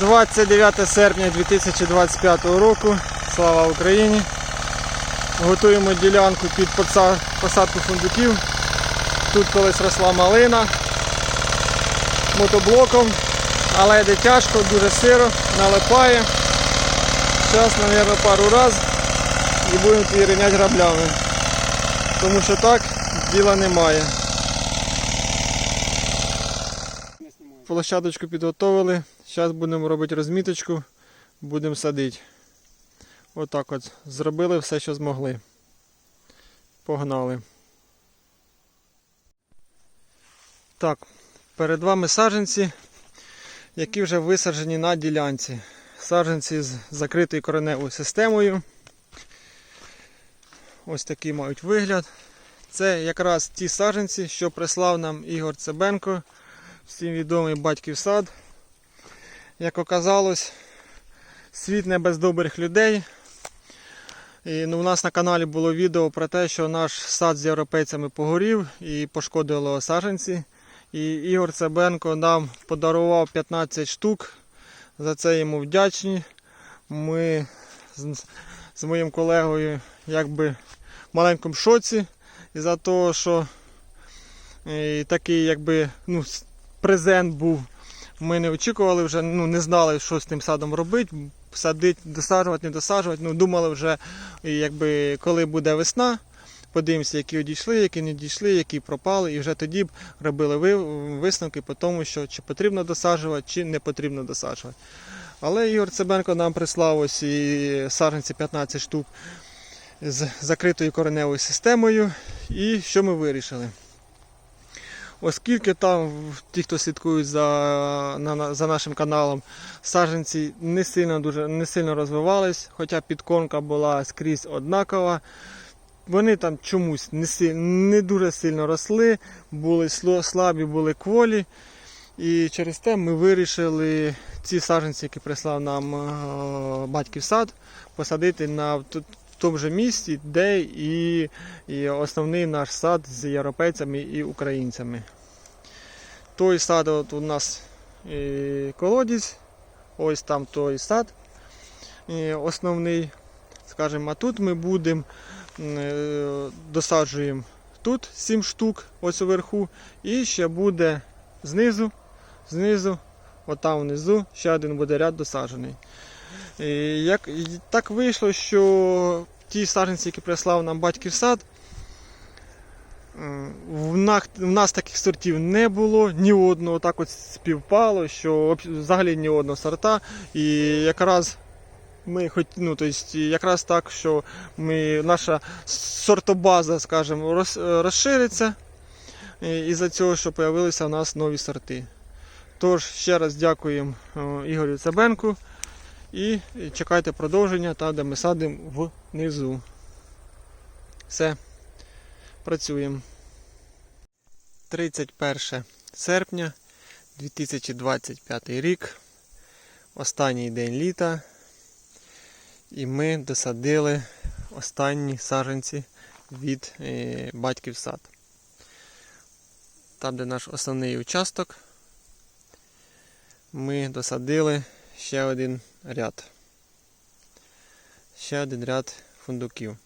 29 серпня 2025 року. Слава Україні! Готуємо ділянку під посадку фундуків. Тут колись росла малина мотоблоком, але йде тяжко, дуже сиро, налипає. Зараз, мабуть, пару разів і будемо її граблями. Тому що так діла немає. Площадочку підготовили. Зараз будемо робити розміточку, будемо садити. Отак от зробили все, що змогли. Погнали. Так, перед вами саджанці, які вже висаджені на ділянці. Саджанці з закритою кореневою системою. Ось такий мають вигляд. Це якраз ті саджанці, що прислав нам Ігор Цебенко, всім відомий батьків сад. Як оказалось, світ не без добрих людей. І, ну, у нас на каналі було відео про те, що наш сад з європейцями погорів і пошкодило саджанці. І Ігор Цебенко нам подарував 15 штук. За це йому вдячні. Ми з, з моїм колегою якби в маленькому шоці із-за того, що е, такий якби ну, презент був. Ми не очікували вже, ну не знали, що з тим садом робити. Садити, досаджувати, не досаджувати. Ну, думали вже, якби, коли буде весна, подивимося, які одійшли, які не дійшли, які пропали, і вже тоді б робили висновки по тому, що чи потрібно досаджувати, чи не потрібно досаджувати. Але Ігор Цебенко нам прислав ось і саджанці 15 штук з закритою кореневою системою. І що ми вирішили? Оскільки там ті, хто слідкують за, на- за нашим каналом, саджанці не сильно, дуже, не сильно розвивались, хоча підкормка була скрізь однакова. Вони там чомусь не, не дуже сильно росли, були слабі, були кволі. І через те ми вирішили ці саджанці, які прислав нам е, батьків сад, посадити на в тому же місці, де і, і основний наш сад з європейцями і українцями. Той сад от у нас е, колодязь, ось там той сад е, основний. Скажімо, а тут ми будемо е, досаджуємо тут 7 штук, ось уверху, і ще буде знизу, знизу, отам внизу, ще один буде ряд досаджений. І як, і так вийшло, що ті саджанці, які прислав нам батьків сад, в нас, таких сортів не було, ні одного так от співпало, що взагалі ні одного сорта. І якраз ми хоч, ну, то есть, якраз так, що ми, наша сортобаза, скажімо, роз, розшириться. І із-за цього, що з'явилися у нас нові сорти. Тож, ще раз дякуємо Ігорю Цебенку і чекайте продовження там, де ми садимо внизу. Все, працюємо. 31 серпня 2025 рік. Останній день літа. І ми досадили останні саджанці від е, батьків сад. Там, де наш основний участок, ми досадили ще один ряд. Ще один ряд фундуків.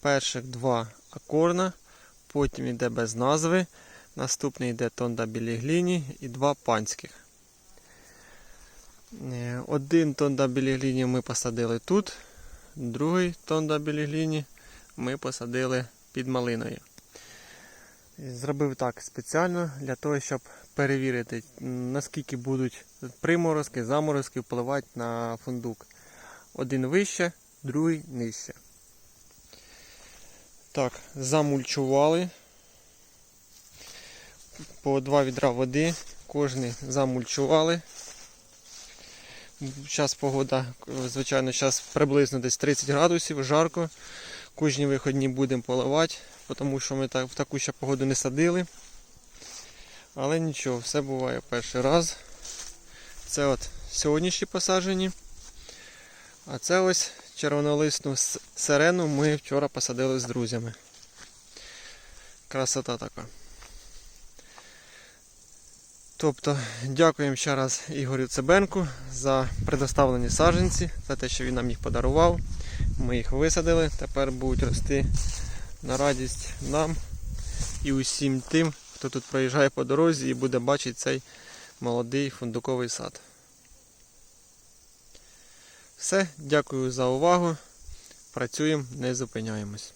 Перших два акорна, потім йде без назви, наступний йде тонда білігліні і два панських. Е, Один тонда білігліні ми посадили тут, другий тонда білігліні ми посадили під малиною. Зробив так спеціально для того, щоб перевірити, наскільки будуть приморозки, заморозки впливати на фундук. Один вище, другий нижче. Так, замульчували. По два відра води, кожний замульчували. Зараз погода, звичайно, зараз приблизно десь 30 градусів, жарко. Кожні виходні будемо поливати, тому що ми так, в таку ще погоду не садили. Але нічого, все буває перший раз. Це от сьогоднішні посаджені. А це ось червонолисну сирену ми вчора посадили з друзями. Красота така. Тобто, дякуємо ще раз Ігорю Цибенку за предоставлені саджанці, за те, що він нам їх подарував. Ми їх висадили, тепер будуть рости на радість нам і усім тим, хто тут проїжджає по дорозі і буде бачити цей молодий фундуковий сад. Все, дякую за увагу. Працюємо, не зупиняємось.